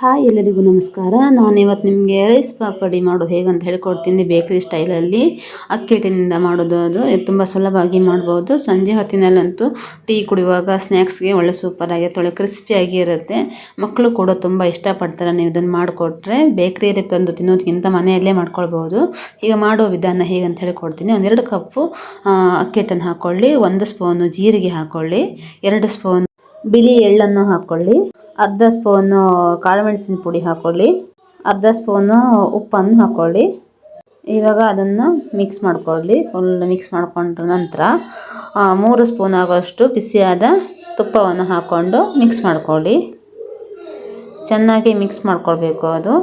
Hi, ಎಲ್ಲರಿಗೂ ನಮಸ್ಕಾರ. ನಾನು ಇವತ್ತು ನಿಮಗೆ ರೈಸ್ ಪಾಪಡಿ ಮಾಡೋದು ಹೇಗಂತ ಹೇಳ್ಕೊಡ್ತೀನಿ ಬೇಕರಿ ಸ್ಟೈಲಲ್ಲಿ. ಅಕ್ಕಿ ಹಿಟ್ಟಿನಿಂದ ಮಾಡೋದು ಅದು. ತುಂಬ ಸುಲಭವಾಗಿ ಮಾಡ್ಬೋದು. ಸಂಜೆ ಹೊತ್ತಿನಲ್ಲಂತೂ ಟೀ ಕುಡಿಯುವಾಗ ಸ್ನ್ಯಾಕ್ಸ್ಗೆ ಒಳ್ಳೆ ಸೂಪರಾಗಿ ಒಳ್ಳೆ ಕ್ರಿಸ್ಪಿಯಾಗಿ ಇರುತ್ತೆ. ಮಕ್ಕಳು ಕೂಡ ತುಂಬ ಇಷ್ಟಪಡ್ತಾರೆ ನೀವು ಇದನ್ನು ಮಾಡಿಕೊಟ್ರೆ. ಬೇಕ್ರಿಯಲ್ಲಿ ತಂದು ತಿನ್ನೋದಕ್ಕಿಂತ ಮನೆಯಲ್ಲೇ ಮಾಡ್ಕೊಳ್ಬೋದು. ಈಗ ಮಾಡೋ ವಿಧಾನ ಹೇಗಂತ ಹೇಳ್ಕೊಡ್ತೀನಿ. ಒಂದೆರಡು ಕಪ್ಪು ಅಕ್ಕಿ ಹಿಟ್ಟನ್ನು ಹಾಕ್ಕೊಳ್ಳಿ ಒಂದು ಸ್ಪೂನು ಜೀರಿಗೆ ಹಾಕ್ಕೊಳ್ಳಿ ಎರಡು ಸ್ಪೂನ್ ಬಿಳಿ ಎಳ್ಳನ್ನು ಹಾಕ್ಕೊಳ್ಳಿ ಅರ್ಧ ಸ್ಪೂನು ಕಾಳುಮೆಣಸಿನ ಪುಡಿ ಹಾಕ್ಕೊಳ್ಳಿ ಅರ್ಧ ಸ್ಪೂನು ಉಪ್ಪನ್ನು ಹಾಕ್ಕೊಳ್ಳಿ ಇವಾಗ ಅದನ್ನು ಮಿಕ್ಸ್ ಮಾಡ್ಕೊಳ್ಳಿ. ಫುಲ್ ಮಿಕ್ಸ್ ಮಾಡಿಕೊಂಡ ನಂತರ ಮೂರು ಸ್ಪೂನ್ ಆಗೋಷ್ಟು ಬಿಸಿಯಾದ ತುಪ್ಪವನ್ನು ಹಾಕ್ಕೊಂಡು ಮಿಕ್ಸ್ ಮಾಡ್ಕೊಳ್ಳಿ. ಚೆನ್ನಾಗಿ ಮಿಕ್ಸ್ ಮಾಡ್ಕೊಳ್ಬೇಕು ಅದು.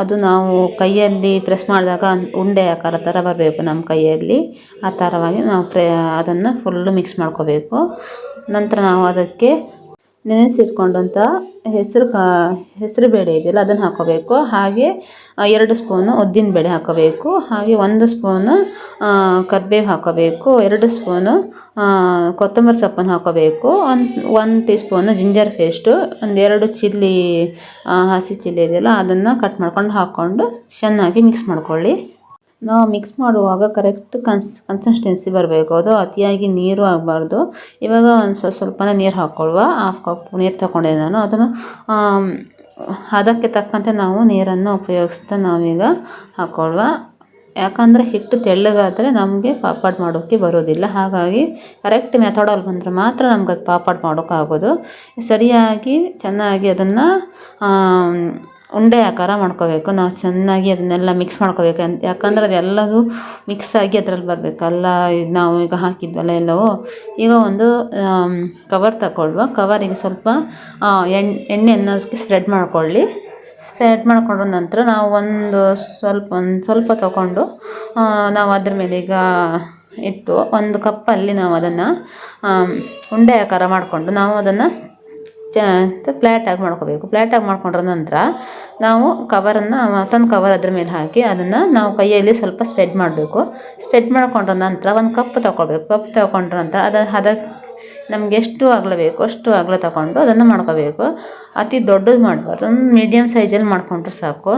ಅದು ನಾವು ಕೈಯಲ್ಲಿ ಪ್ರೆಸ್ ಮಾಡಿದಾಗ ಉಂಡೆ ಆಕಾರ ಥರ ಬರಬೇಕು ನಮ್ಮ ಕೈಯಲ್ಲಿ. ಆ ಥರವಾಗಿ ನಾವು ಪ್ರೆ ಅದನ್ನು ಫುಲ್ಲು ಮಿಕ್ಸ್ ಮಾಡ್ಕೋಬೇಕು ನಂತರ ನಾವು ಅದಕ್ಕೆ ನೆನೆಸಿಟ್ಕೊಂಡಂಥ ಹೆಸರು ಕಾ, ಹೆಸರು ಬೇಳೆ ಇದೆಯಲ್ಲ, ಅದನ್ನು ಹಾಕೋಬೇಕು. ಹಾಗೆ ಎರಡು ಸ್ಪೂನು ಉದ್ದಿನ ಬೇಳೆ ಹಾಕೋಬೇಕು. ಹಾಗೆ ಒಂದು ಸ್ಪೂನು ಕರ್ಬೇವು ಹಾಕೋಬೇಕು. ಎರಡು ಸ್ಪೂನು ಕೊತ್ತಂಬರಿ ಸೊಪ್ಪನ್ನು ಹಾಕೋಬೇಕು. ಒಂದು ಒಂದು ಟೀ ಸ್ಪೂನು ಜಿಂಜರ್ ಪೇಸ್ಟು ಒಂದೆರಡು ಚಿಲ್ಲಿ ಹಸಿ ಚಿಲ್ಲಿ ಇದೆಯಲ್ಲ, ಅದನ್ನು ಕಟ್ ಮಾಡ್ಕೊಂಡು ಹಾಕ್ಕೊಂಡು, ಚೆನ್ನಾಗಿ ಮಿಕ್ಸ್ ಮಾಡ್ಕೊಳ್ಳಿ. ನಾವು ಮಿಕ್ಸ್ ಮಾಡುವಾಗ ಕರೆಕ್ಟ್ ಕನ್ಸ್ ಕನ್ಸಿಸ್ಟೆನ್ಸಿ ಬರಬೇಕು. ಅದು ಅತಿಯಾಗಿ ನೀರು ಆಗಬಾರ್ದು. ಇವಾಗ ಒಂದು ಸ್ವಲ್ಪ ಸ್ವಲ್ಪನೇ ನೀರು ಹಾಕ್ಕೊಳ್ಳುವ ಹಾಫ್ ಕಪ್ ನೀರು ತಗೊಂಡಿದ್ದೆ ನಾನು. ಅದನ್ನು ಅದಕ್ಕೆ ತಕ್ಕಂತೆ ನಾವು ನೀರನ್ನು ಉಪಯೋಗಿಸ್ತಾ ನಾವೀಗ ಹಾಕ್ಕೊಳ್ಳುವ ಯಾಕಂದರೆ ಹಿಟ್ಟು ತೆಳ್ಳಗಾದರೆ ನಮಗೆ ಪಾಪಾಡ್ ಮಾಡೋಕ್ಕೆ ಬರೋದಿಲ್ಲ. ಹಾಗಾಗಿ ಕರೆಕ್ಟ್ ಮೆಥಡಲ್ಲಿ ಬಂದರೆ ಮಾತ್ರ ನಮ್ಗೆ ಅದು ಪಾಪಾಡ್ ಮಾಡೋಕ್ಕಾಗೋದು ಸರಿಯಾಗಿ ಚೆನ್ನಾಗಿ ಅದನ್ನು ಉಂಡೆ ಆಕಾರ ಮಾಡ್ಕೋಬೇಕು. ನಾವು ಚೆನ್ನಾಗಿ ಅದನ್ನೆಲ್ಲ ಮಿಕ್ಸ್ ಮಾಡ್ಕೋಬೇಕು. ಅಂತ ಯಾಕಂದ್ರೆ ಅದೆಲ್ಲವೂ ಮಿಕ್ಸ್ ಆಗಿ ಅದರಲ್ಲಿ ಬರಬೇಕಲ್ಲ ಇದು ನಾವು ಈಗ ಹಾಕಿದ್ವಲ್ಲ ಎಲ್ಲವೂ, ಈಗ ಒಂದು ಕವರ್ ತಗೊಳ್ಳುವ. ಕವರಿಗೆ ಸ್ವಲ್ಪ ಎಣ್ಣೆ ಎಣ್ಣೆಯನ್ನು ಸ್ಪ್ರೆಡ್ ಮಾಡ್ಕೊಳ್ಳಿ. ಸ್ಪ್ರೆಡ್ ಮಾಡ್ಕೊಂಡ ನಂತರ ನಾವು ಒಂದು ಸ್ವಲ್ಪ ಒಂದು ಸ್ವಲ್ಪ ತಗೊಂಡು ನಾವು ಅದ್ರ ಮೇಲೆ ಈಗ ಇಟ್ಟು ಒಂದು ಕಪ್ಪಲ್ಲಿ ನಾವು ಅದನ್ನು ಉಂಡೆ ಆಕಾರ ಮಾಡಿಕೊಂಡು ನಾವು ಅದನ್ನು ಚ ಫ್ಲ್ಯಾಟಾಗಿ ಮಾಡ್ಕೋಬೇಕು. ಫ್ಲ್ಯಾಟಾಗಿ ಮಾಡ್ಕೊಂಡ್ರ ನಂತರ ನಾವು ಕವರನ್ನು ಮತ್ತೊಂದು ಕವರ್ ಅದ್ರ ಮೇಲೆ ಹಾಕಿ ಅದನ್ನು ನಾವು ಕೈಯಲ್ಲಿ ಸ್ವಲ್ಪ ಸ್ಪ್ರೆಡ್ ಮಾಡಬೇಕು. ಸ್ಪ್ರೆಡ್ ಮಾಡ್ಕೊಂಡ್ರ ನಂತರ ಒಂದು ಕಪ್ ತೊಗೊಳ್ಬೇಕು ಕಪ್ ತೊಗೊಂಡ್ರ ನಂತರ ಅದು ಹದ ನಮ್ಗೆ ಎಷ್ಟು ಅಗಲ ಬೇಕು ಅಷ್ಟು ಅಗಲ ತಗೊಂಡು ಅದನ್ನು ಮಾಡ್ಕೋಬೇಕು. ಅತಿ ದೊಡ್ಡದು ಮಾಡಬಾರ್ದು. ಒಂದು ಮೀಡಿಯಮ್ ಸೈಜಲ್ಲಿ ಮಾಡ್ಕೊಂಡ್ರೆ ಸಾಕು.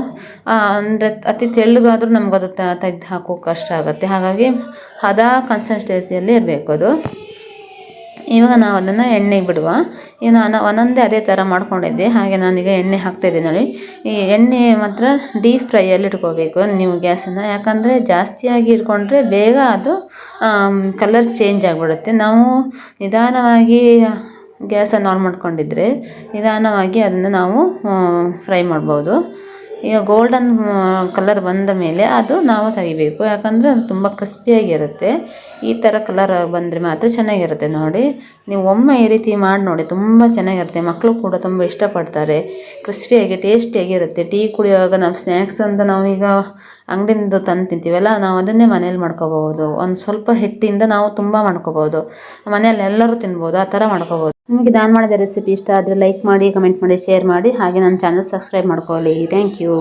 ಅಂದರೆ ಅತಿ ತೆಳ್ಳಗಾದ್ರೂ ನಮ್ಗೆ ಅದು ತೆಗ್ದು ಹಾಕೋಕೆ ಕಷ್ಟ ಆಗುತ್ತೆ. ಹಾಗಾಗಿ ಹದ ಕನ್ಸಿಸ್ಟೆನ್ಸಿಯಲ್ಲಿ ಇರಬೇಕು ಅದು. ಇವಾಗ ನಾವು ಅದನ್ನು ಎಣ್ಣೆಗೆ ಬಿಡುವ. ಈಗ ನಾನು ಒಂದೊಂದೇ ಅದೇ ಥರ ಮಾಡ್ಕೊಂಡಿದ್ದೆ. ಹಾಗೆ ನಾನೀಗ ಎಣ್ಣೆ ಹಾಕ್ತಾಯಿದ್ದೆ ನೋಡಿ. ಈ ಎಣ್ಣೆ ಮಾತ್ರ ಡೀಪ್ ಫ್ರೈಯಲ್ಲಿ ಇಟ್ಕೋಬೇಕು ನೀವು ಗ್ಯಾಸನ್ನು. ಯಾಕಂದರೆ ಜಾಸ್ತಿಯಾಗಿ ಇಟ್ಕೊಂಡ್ರೆ ಬೇಗ ಅದು ಕಲರ್ ಚೇಂಜ್ ಆಗಿಬಿಡುತ್ತೆ. ನಾವು ನಿಧಾನವಾಗಿ ಗ್ಯಾಸನ್ನು ಆನ್ ಮಾಡ್ಕೊಂಡಿದ್ರೆ ನಿಧಾನವಾಗಿ ಅದನ್ನು ನಾವು ಫ್ರೈ ಮಾಡ್ಬೋದು. ಈಗ ಗೋಲ್ಡನ್ ಕಲರ್ ಬಂದ ಮೇಲೆ ಅದು ನಾವು ತೆಗಿಬೇಕು ಯಾಕಂದರೆ ಅದು ತುಂಬ ಕ್ರಿಸ್ಪಿಯಾಗಿರುತ್ತೆ ಈ ಥರ ಕಲರ್ ಬಂದರೆ ಮಾತ್ರ ಚೆನ್ನಾಗಿರುತ್ತೆ ನೋಡಿ. ನೀವು ಒಮ್ಮೆ ಈ ರೀತಿ ಮಾಡಿ ನೋಡಿ, ತುಂಬ ಚೆನ್ನಾಗಿರುತ್ತೆ. ಮಕ್ಕಳು ಕೂಡ ತುಂಬ ಇಷ್ಟಪಡ್ತಾರೆ. ಕ್ರಿಸ್ಪಿಯಾಗಿ ಟೇಸ್ಟಿಯಾಗಿರುತ್ತೆ ಟೀ ಕುಡಿಯುವಾಗ ನಾವು ಸ್ನ್ಯಾಕ್ಸ್ ಅಂತ ನಾವೀಗ ಅಂಗಡಿಯಿಂದ ತಂದು ತಿಂತೀವಲ್ಲ, ನಾವು ಅದನ್ನೇ ಮನೇಲಿ ಮಾಡ್ಕೋಬಹುದು. ಒಂದು ಸ್ವಲ್ಪ ಹಿಟ್ಟಿಂದ ನಾವು ತುಂಬ ಮಾಡ್ಕೋಬಹುದು. ಮನೆಯಲ್ಲಿ ಎಲ್ಲರೂ ತಿನ್ಬೋದು, ಆ ಥರ ಮಾಡ್ಕೋಬಹುದು. ನಿಮಗೆ ನಾನು ಮಾಡಿದ ರೆಸಿಪಿ ಇಷ್ಟ ಆದರೆ ಲೈಕ್ ಮಾಡಿ ಕಮೆಂಟ್ ಮಾಡಿ ಶೇರ್ ಮಾಡಿ, ಹಾಗೆ ನನ್ನ ಚಾನಲ್ ಸಬ್ಸ್ಕ್ರೈಬ್ ಮಾಡ್ಕೊಳ್ಳಿ. Thank you